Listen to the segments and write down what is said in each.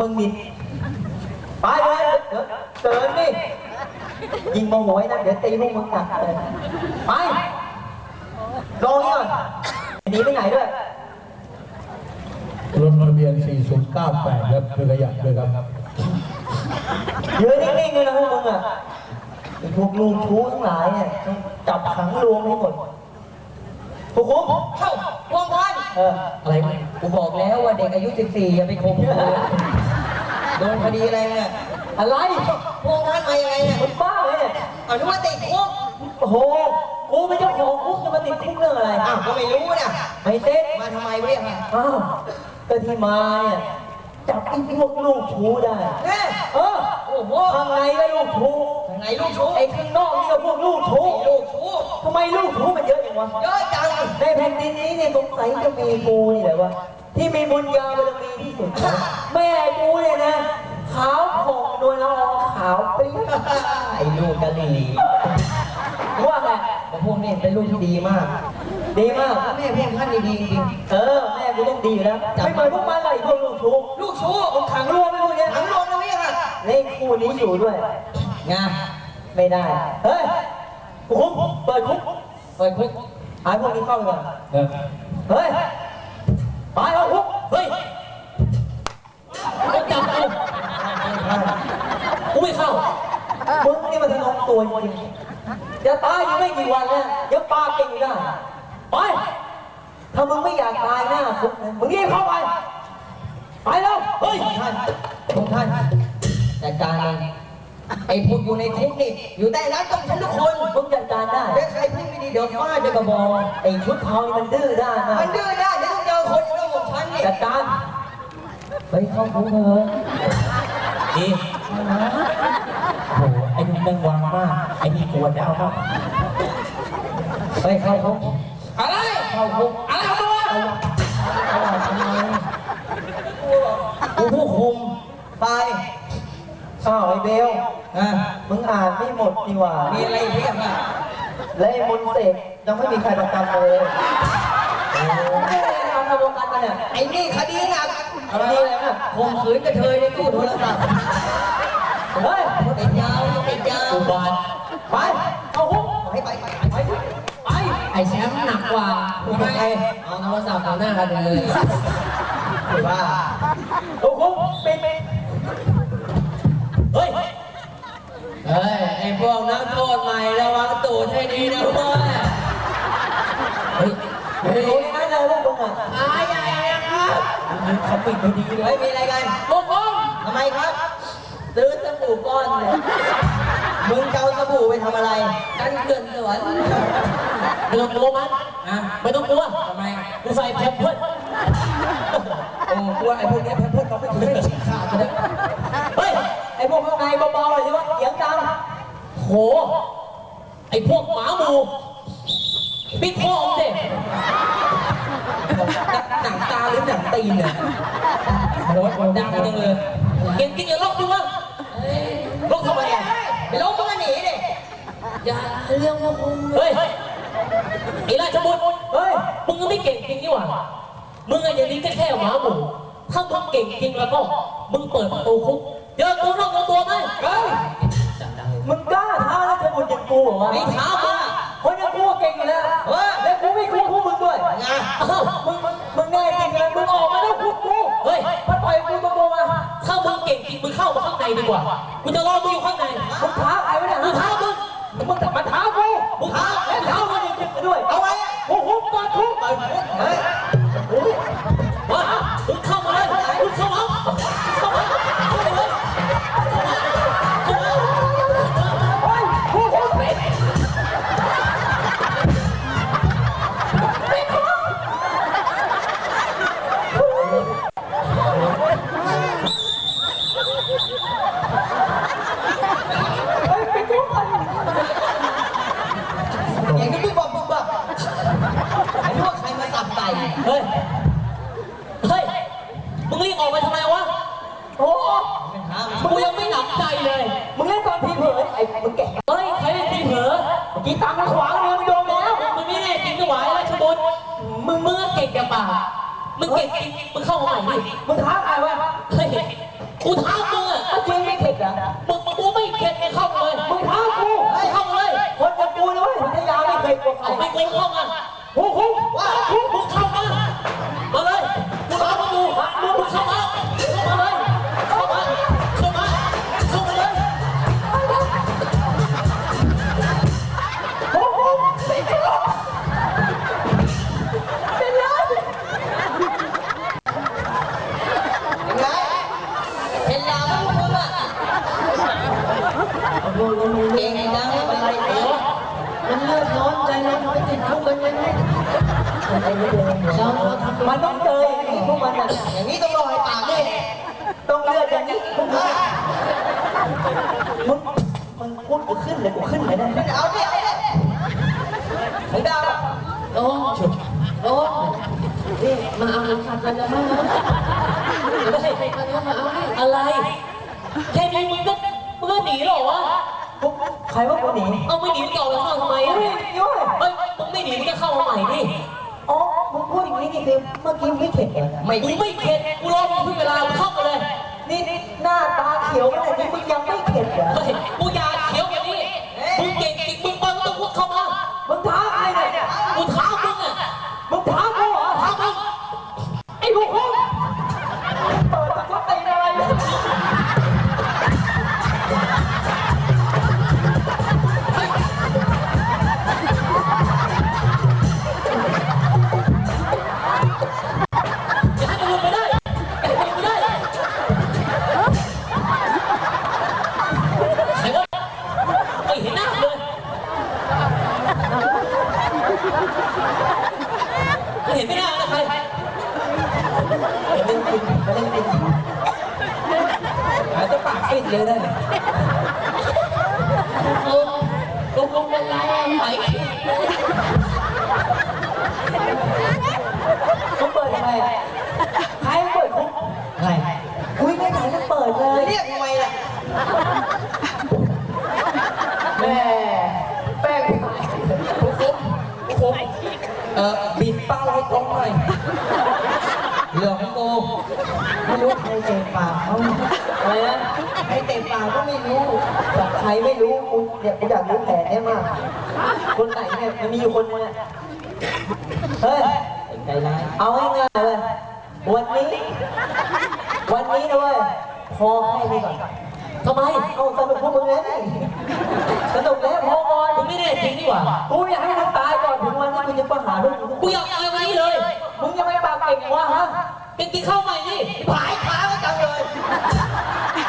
มึงนี่ไปเลยเดี๋ยวเดินนี่ยิงโมโหไอ้นะเดี๋ยวตีพวกมึงหนักเลยไปรอนี่ก่อนหนีไปไหนด้วยรถทะเบียน 4098ครับคือขยะด้วยครับยืนนิ่งๆเลยนะพวกมึงอะไอ้พวกลูกชู้ทั้งหลายเนี่ยต้องจับขังรวมให้หมดพวกคุ้มเข้าพวงท่านเอออะไรกูบอกแล้วว่าเด็กอายุ 14 อย่าไปข่มขืน โดนคดีอะไรเนี่ยอะไรพวงท่านมายังไงเนี่ยมึงบ้าเลยเนี่ยเอานึกว่าติดคุกโอ้โหกูเป็นเจ้าของคุกจะมาติดคุกเรื่องอะไรอ้าวก็ไม่รู้เนี่ยไม่เต้นมาทำไมวะเนี่ยอ้าวก็ที่มาเนี่ยจับไอ้พวกลูกชู้ได้แน่เออโอ้โหข้างในก็ลูกชู้ทางไหนลูกชู้ไอ้ข้างนอกนี่ก็พวกลูกชู้ลูกชู้ทำไมลูกชู้มันเยอะอย่างวะเยอะจังในแผ่นดินนี้เนี่ยสงสัยจะมีกูนี่แหละวะ ที่มีบุญญาบารมีที่สุดนะแม่กูเนี่ยนะ ขาวผ่องนวลละอองขาวเปรี้ยวไอ้ลูกกะหรี่ว่าไงแต่พวกนี้เป็นลูกที่ดีมากดีมากแม่พวกท่านนี่ดีจริงเออแม่กูต้องดีอยู่แล้วไม่เหมือนพวกมันเลยพวกลูกชู้ลูกชู้มึงขังรวมไม่พวกเนี้ยทั้งรวมนะพี่ค่ะเล่นคู่นี้อยู่ด้วยงาไม่ได้เฮ้ยคุกเปิดคุกเปิดคุกหาพวกนี้เข้าไปก่อนเออเฮ้ย ไปเอาคุกเฮ้ยไม่จับกูกูไม่เข้ามึงนี่มันทะนงตัวจริงๆจะตายอยู่ไม่กี่วันแล้วเดี๋ยวปากเก่งอยู่ได้ไปถ้ามึงไม่อยากตายหน้าคุกนะมึงรีบเข้าไป ไปแล้วเฮ้ยท่านพวกท่านจัดการเองไอ้พวกอยู่ในคุกนี่อยู่ใต้น้ำต้องฉันทุกคนมึงจัดการได้ ถ้าใครพูดไม่ดีเดี๋ยวฟาดด้วยกระบอกไอ้ชุดทองนี่มันดื้อด้านมากมันดื้อได้เดี๋ จัดการไปเข้าคุกเถอะดีโอ้โหไอ้นี่แม่งวางมาก ไอ้นี่กวนเอามากไปเข้าคุกอะไรเข้าคุกอะไรเอาตัวเอาทำไมกูผู้คุมไปอ้าวไอ้เบลอะมึงอ่านไม่หมดดีกว่ามีอะไรเรียกอะและไอ้มนต์เสกยังไม่มีใครประกันเลย โอ้โหทวงการมาเนี่ยไอ้นี่คดีหนักอะไรอะไรนะข่มขืนกระเทยในตู้โทรศัพท์เฮ้ยติดยาวติดยาวอุบาทไปเข้าคุกให้ไปไปไปไปไอ้แชมป์หนักกว่าทำไมเอาโทรศัพท์ต่อหน้ากันเลยว่าเข้าคุกปิดปิดเฮ้ยเฮ้ยไอ้พวกนักโทษใหม่ระวังตูดให้ดีนะเว้ยเฮ้ยเฮ้ย รู้นี่นะเลยพวกมึงอะอายใหญ่ครับเขาปิดพอดีเลยเฮ้ยมีอะไรกันพวกผมทำไมครับ ซื้อสบู่ก้อนเลยมึงจะเอาสบู่ไปทำอะไร กันเกินสวนไม่ต้องกลัวมันอะไม่ต้องกลัวทำไมกูใส่แพมเพิร์ดโอ้กลัวไอ้พวกเนี้ยแพมเพิร์สเขาไม่ถึงได้ฉีกขาดเลยเฮ้ยไอ้พวกข้างในเบาๆหน่อยสิวะเสียงดังโหไอ้พวกหมาหมูปิดคอมึงเด็ก ตาหรือหนังตีนเนี่ยโอ้ยดังจังเลยเก่งกินอย่าลบดูวะลบทำไมอะไปล้มมึงก็หนีดิอย่าเรื่องพวกมึงเฮ้ยไอ้ราชบุตรเฮ้ยมึงก็ไม่เก่งจริงนี่หว่ามึงอะอย่างนี้แค่แค่หมาหมูถ้ามึงเก่งจริงแล้วก็ มึงเปิดประตูคุกเจอกูนอกตัวไหมเฮ้ยมึงกล้าท้าราชบุตรอย่างกูเหรอวะไม่ท้ามึงคนอย่างกูเก่งอยู่แล้วเฮ้ยและกูไม่กลัวพวกมึงด้วยไงอ้าวมึงมึง มึงแน่จริงเลยมึงออกมาแล้วคุกกูเฮ้ยมาต่อยกูตัวตัวมาถ้ามึงเก่งจริงมึงเข้ามาข้างในดีกว่า กูจะรอมึงอยู่ข้างในมึงท้าใครวะเนี่ยมึงท้ามึงมึงแต่มาท้ากูมึงท้า เลยมึงโดนไปแล้วมึงไม่แน่จริงก็หวายราชบุตรมึงมึงก็เก่งแต่ปากมึงเก่งจริงมึงเข้ามาใหม่ดิมึงท้าใครวะเฮ้ยกูท้ามึงอะจริงไม่เข็ดเหรอมึงกูไม่เข็ดมึงเข้ามาเลย มึงท้ากูมึงเข้ามาเลย คนอย่างกูนะเว้ยพัทยาไม่เคยกลัวใครเอาไปกูเข้ามาโอ้โหว่า มันต้องเจออย่างนี้พวกมันอะอย่างนี้ต้องรอให้ปากด้วยต้องเลือดอย่างนี้พวกมึงมึงมึงพูดกูขึ้นเลยกูขึ้นเลยนะเอาดิเอาดิไอ้ดาวโอ้โอ้นี่มาเอาเงินคันกันจะมาไม่ใช่มาเอาอะไรแค่นี้มึงก็มึงก็หนีเหรอวะใครว่ากูหนี เอาไม่หนีต่อแล้วเข้าทำไมเฮ้อะยย้อยเฮ้ยมึงไม่หนีมึงก็เข้ามาใหม่ดิ อ๋อมึงพูดอย่างนี้นี่คือเมื่อกี้ไม่เข็ดเหรอไม่กูไม่เข็ดกูรอมึงเพิ่งเวลามึงเข้ามาเลยนี่หน้าตาเขียวขนาดนี้มึงยังไม่เข็ดเหรอเฮ้ เล่นกินเล่นกินอาจจะปากปิดเลยนะเออลงลงลงลงไปมึงเปิดทำไมอะใครเปิดคุกใครอุ้ยไม่ไหนจะเปิดเลยเรียกทำไมล่ะ ตะปากเขาอะไรนะใครเตะปากก็ไม่รู้แต่ใครไม่รู้กูเนี่ยกูอยากรู้แผนเนี่ยมาก คนไหนเนี่ยมันมีอยู่คนนึงอะเฮ้ยใจร้ายเอาง่ายๆเลยวันนี้ วันนี้นะเว้ยพอให้ดีก่อนทำไม เอาสนุกพวกมึงแล้วนี่สนุกแล้วพอก่อนมึงไม่ได้จริงนี่หว่ากูอยากให้มึงตายก่อนถึงวันที่กูจะประหารลูกมึงกูอยากตายวันนี้เลย มึงยังไม่ปากเก่งวะฮะ เป็นกินข้าวใหม่นี่ผายขาก็จังเลย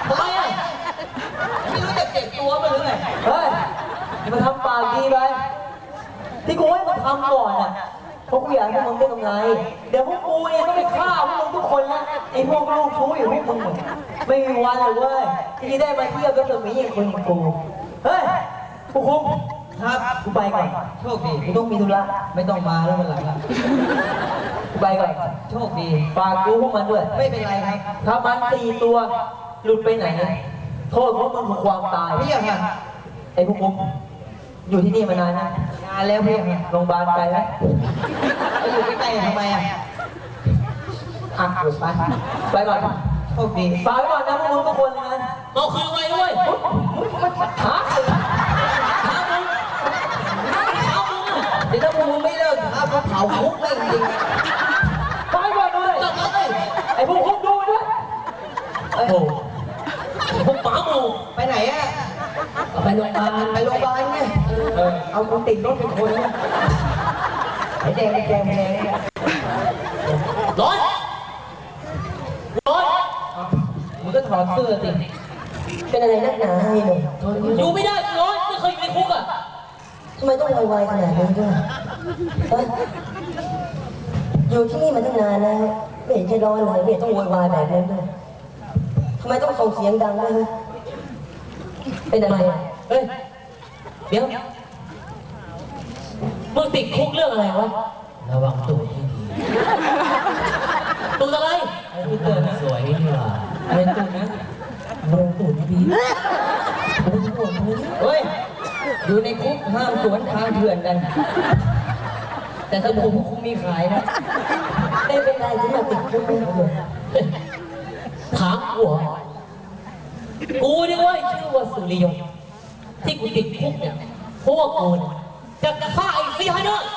ทำไมอะไม่รู้จะเก็บตัวมันหรือไงเฮ้ยมาทำปากดีไปที่กูให้มึงทำก่อนอะเพราะกูอยากให้มึงได้กำไรเดี๋ยวพวกกูเนี่ยต้องไปฆ่าพวกมึงทุกคนนะไอ้พวกลูกชู้อยู่พวกมึงไม่มีวันเลยเว้ยที่ได้มาเที่ยวก็จะมีอย่างคนอย่างกูเฮ้ยผู้คุม ครับกูไปก่อน โชคดีกูต้องมีธุระไม่ต้องมาแล้ววันหลังอะกูไปก่อน โชคดี ฝากกูพวกมันด้วย ไม่เป็นไรครับถ้ามันสี่ตัว หลุดไปไหน โทษพวกมันคือความตายพี่ยังค่ะไอ้พวกคุมอยู่ที่นี่มานานนะงานแล้วพี่ยังค่ะโรงพยาบาลไกลไหมไปอยู่ใกล้ๆทำไมอะอะหลุดไปไปก่อนโชคดีฝากไว้ก่อนนะพวกมึงทุกคนเลยนะเอาคืนไว้ด้วยหา ดี๋ยวถ้าพวกมึงไม่เลิกครับเขาเผาคุกแม่จริงไปก่อนด้วยจับเลยไอ้พวกคุมดูด้วยโอ้โหพวกหมาหมูไปไหนอะไปโรงพยาบาลไปโรงพยาบาลไงเอากูติดรถเป็นคนไอ้แดงไอ้แดงไอ้แดงร้อนร้อนมึงก็ถอดเสื้อสิเป็นอะไรนักหนาไอ้หนุ่มอยู่ไม่ได้ร้อนไม่เคยอยู่ในคุกอะ ทำไมต้องไวๆขนาดนี้ด้วยเฮ้ยอยู่ที่นี่มาตั้งนานแล้วไม่เห็นจะร้อนเลยไม่เห็นต้องโวยวายแบบนั้นด้วยทำไมต้องส่งเสียงดังด้วยฮะเป็นอะไรอะเฮ้ย เดี๋ยวมึงติดคุกเรื่องอะไรวะ ระวังตัวให้ดีตัวอะไรไอ้พี่เตือนนะสวยนี่หว่าอะไรตุ่นนะระวังตุ่นให้ดีเฮ้ย อยู่ในคุกห้ามสวนทางเถื่อนกัน แต่ถ้าผมคุกมีขายนะได้เป็นไรที่มาติดคุกไม่รู้เลยถามกูเหรอกูนี่ว่าชื่อว่าสุริยงที่กูติดคุกเนี่ยพวกกูเนี่ยจะฆ่าไอ้ซีไฮเนอร์